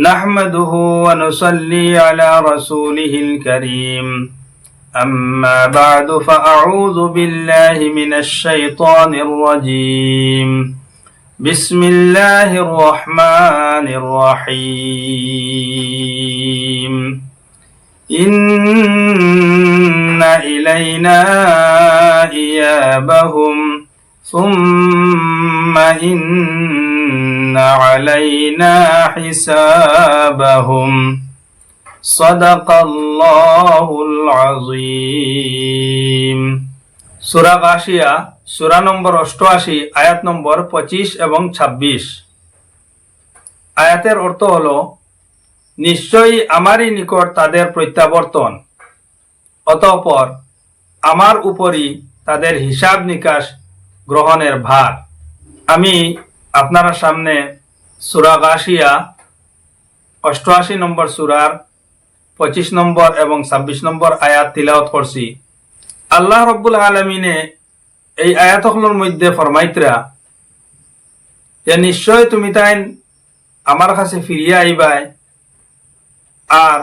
نحمده ونصلي على رسوله الكريم. أما بعد فأعوذ بالله من الشيطان الرجيم. بسم الله الرحمن الرحيم. إن إلينا إيابهم ثم إن علينا حسابهم صدق الله العظيم সুরা গাশিয়া সুরা নম্বর অষ্টআশি আয়াত নম্বর পঁচিশ এবং ছাব্বিশ আয়াতের অর্থ হল নিশ্চয়ই আমারই নিকট তাদের প্রত্যাবর্তন অতঃপর আমার উপরই তাদের হিসাব নিকাশ গ্রহণের ভার আমি আপনার সামনে সুরা গাশিয়া, অষ্টআশি নম্বর সুরার পঁচিশ নম্বর এবং ছাব্বিশ নম্বর আয়াত তিলাওত করছি। আল্লাহ রব্বুল আলমিনে এই আয়াতগুলোর মধ্যে ফরমাইতরা যে নিশ্চয় তুমি তাই আমার কাছে ফিরিয়ে আইবাই, আর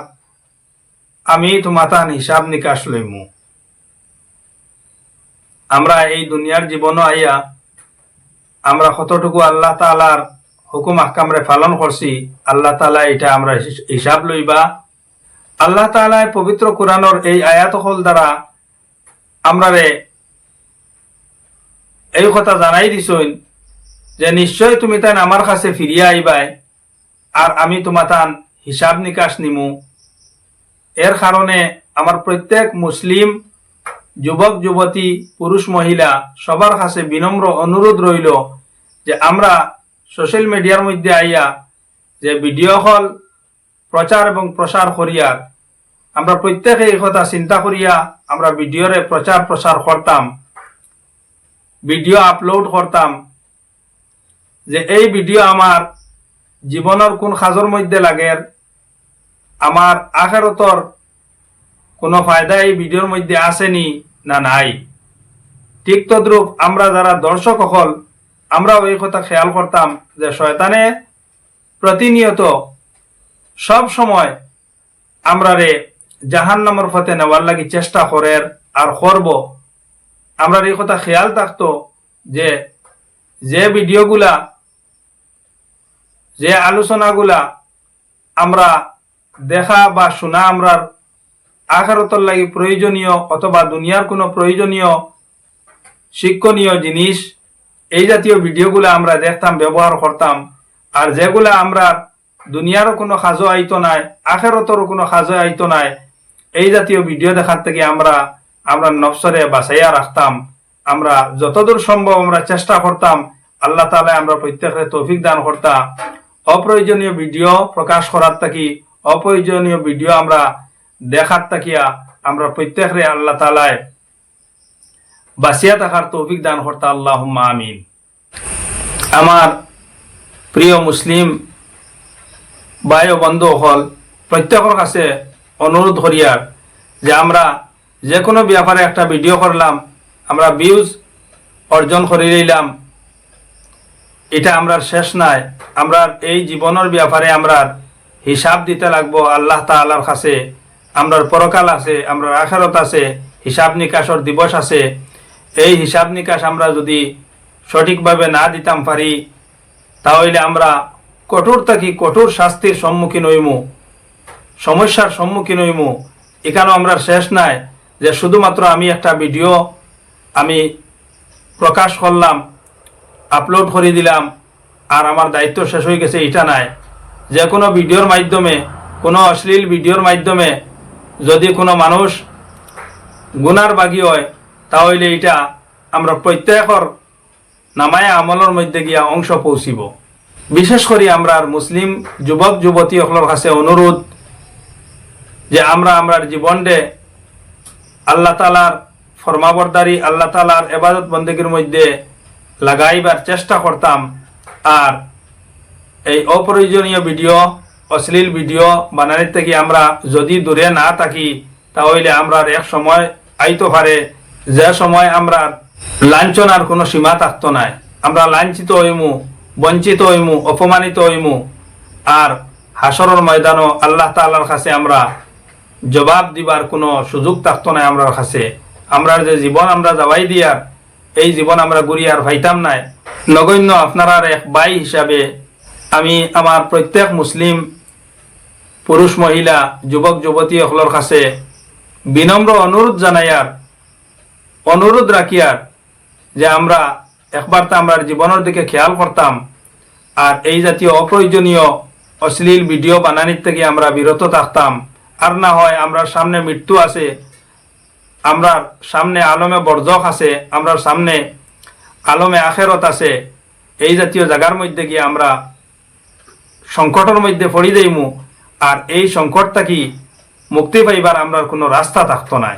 আমি তোমার তান হিসাব নিকাশ লইমু। আমরা এই দুনিয়ার জীবনও আইয়া আমরা কতটুকু আল্লাহ তালার হুকুম আহকামরে পালন করছি, আল্লাহ তালা এটা আমরা হিস- হিসাব লইবা। আল্লাহ তালায় পবিত্র কোরআনর এই আয়াত হল দ্বারা আমরা রে এই কথা জানাই দিছইন যে নিশ্চয় তুমি তান আমার কাছে ফিরিয়া আইবাই আর আমি তোমার তান হিসাব নিকাশ নিমু। এর কারণে আমার প্রত্যেক মুসলিম যুবক, যুবতী, পুরুষ, মহিলা সবার কাছে বিনম্র অনুরোধ রইল যে আমরা সোশ্যাল মিডিয়ার মধ্যে আইয়া যে ভিডিও হল প্রচার এবং প্রসার করিয়ার আমরা প্রত্যেকে এই কথা চিন্তা করিয়া আমরা ভিডিওরে প্রচার প্রসার করতাম ভিডিও আপলোড করতাম, যে এই ভিডিও আমার জীবনের কোন সাজর মধ্যে লাগে আমার আখেরতর কোনো ফায়দা এই ভিডিওর মধ্যে আসেনি না নাই। ঠিক তদ্রূপ আমরা যারা দর্শক হল আমরাও এই কথা খেয়াল করতাম যে শয়তানে প্রতিনিয়ত সব সময় আমরা রে জাহান নামর ফতে নেওয়ার লাগি চেষ্টা করের আর করব। আমরা এই কথা খেয়াল থাকতো যে যে ভিডিওগুলা, যে আলোচনাগুলা আমরা দেখা বা শোনা আমরার আখারতর লাগি প্রয়োজনীয় অথবা দুনিয়ার কোনো প্রয়োজনীয় শিক্ষণীয় জিনিস এই জাতীয় ভিডিওগুলো আমরা দেখতাম, ব্যবহার করতাম। আর যেগুলা আমরা দুনিয়ারও কোনো সাজো আইতো নাই, আখেরতরও কোনো সাজো আইতো নাই, এই জাতীয় ভিডিও দেখার থেকে আমরা আমরা নফসরে বাঁচাইয়া রাখতাম। আমরা যতদূর সম্ভব আমরা চেষ্টা করতাম, আল্লাহ তালা আমরা প্রত্যেকের তৌফিক দান করতাম অপ্রয়োজনীয় ভিডিও প্রকাশ করার থাকি, অপ্রয়োজনীয় ভিডিও আমরা দেখার তাকিয়া আমরা প্রত্যেকরে আল্লাহ তালায় বাঁচিয়া থাকার তৌফিক দান করতা আল্লাহ আমিন। আমার প্রিয় মুসলিম ও বন্ধু হল প্রত্যেকের কাছে অনুরোধ করিয়ার যে আমরা যে কোনো ব্যাপারে একটা ভিডিও করলাম, আমরা ভিউজ অর্জন করে নিলাম এটা আমরা শেষ নাই আমরা এই জীবনের ব্যাপারে আমরা হিসাব দিতে লাগবো। আল্লাহ তাআলার কাছে, আমরার পরকাল আছে আমরা আখারত আছে, হিসাব নিকাশর দিবস আছে। এই হিসাব নিকাশ আমরা যদি সঠিকভাবে না দিতাম পারি, তাহলে আমরা কঠোর থাকি, কঠোর শাস্তির সম্মুখীন হইমু, সমস্যার সম্মুখীন হইমু। এখানেও আমরা শেষ নাই যে শুধুমাত্র আমি একটা ভিডিও আমি প্রকাশ করলাম, আপলোড করে দিলাম, আর আমার দায়িত্ব শেষ হয়ে গেছে, এটা নাই। যে কোনো ভিডিওর মাধ্যমে, কোনো অশ্লীল ভিডিওর মাধ্যমে যদি কোনো মানুষ গুনার বাগি হয়, তাহলে এটা আমরা প্রত্যেকর নামায় আমলের মধ্যে গিয়া অংশ পৌঁছিব। বিশেষ করে আমরা মুসলিম যুবক, যুবতী সকলের কাছে অনুরোধ যে আমরা আমরার জীবনডে আল্লাহ তালার ফরমাবরদারি, আল্লাহ তালার এবাদত বন্দীগীর মধ্যে লাগাইবার চেষ্টা করতাম। আর এই অপ্রয়োজনীয় ভিডিও, অশ্লীল ভিডিও বানানোর থেকে আমরা যদি দূরে না থাকি, তাহলে আমরা এক সময় আইতে পারে, যে সময় আমরা লাঞ্ছনার কোনো সীমা থাকতো নাই। আমরা লাঞ্ছিত হইমু, বঞ্চিত হইমু, অপমানিত হইমু। আর হাসরের ময়দানও আল্লাহ তাআলার কাছে আমরা জবাব দিবার কোনো সুযোগ থাকতো না আমরার কাছে। আমরার যে জীবন আমরা যাওয়াই দিয়ার, এই জীবন আমরা গুড়িয়ার ভাইতাম নাই। নগণ্য আপনার এক বাই হিসাবে আমি আমার প্রত্যেক মুসলিম পুরুষ, মহিলা, যুবক, যুবতী সকলের কাছে বিনম্র অনুরোধ জানাইয়ার, অনুরোধ রাখিয়ার যে আমরা একবার তো আমরা জীবনের দিকে খেয়াল করতাম, আর এই জাতীয় অপ্রয়োজনীয় অশ্লীল ভিডিও বানানির থেকে আমরা বিরত থাকতাম। আর না হয় আমরা সামনে মৃত্যু আছে, আমরা সামনে আলমে বর্জক আছে, আমরা সামনে আলমে আখেরত আছে, এই জাতীয় জায়গার মধ্যে গিয়ে আমরা সংকটের মধ্যে পড়ি দেইমু। আর এই সংকটটা কি মুক্তি পাইবার আমরা কোনো রাস্তা থাকতো নাই।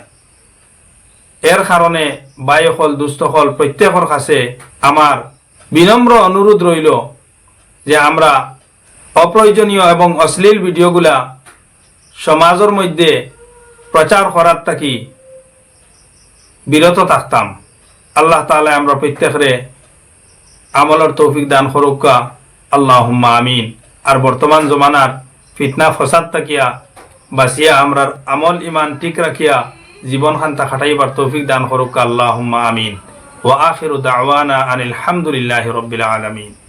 এর কারণে বায়ুকল দুস্থকল প্রত্যেকের কাছে আমার বিনম্র অনুরোধ রইল যে আমরা অপ্রয়োজনীয় এবং অশ্লীল ভিডিওগুলা সমাজের মধ্যে প্রচার করার থাকি বিরত থাকতাম। আল্লাহ তাআলা আমরা প্রত্যেকরে আমলের তৌফিক দান করুকা আল্লাহ আমিন। আর বর্তমান জমানার ফিতনা ফসাদ তাকিয়া বাসিয়া আমরার আমল ইমান ঠিক রাখিয়া জীবন খান্তা খাটাইবার তৌফিক দান করুক আল্লাহ আমিন। ওয়া আখিরু দাওয়ানা আনিল হামদুলিল্লাহি রব্বিল আলামিন।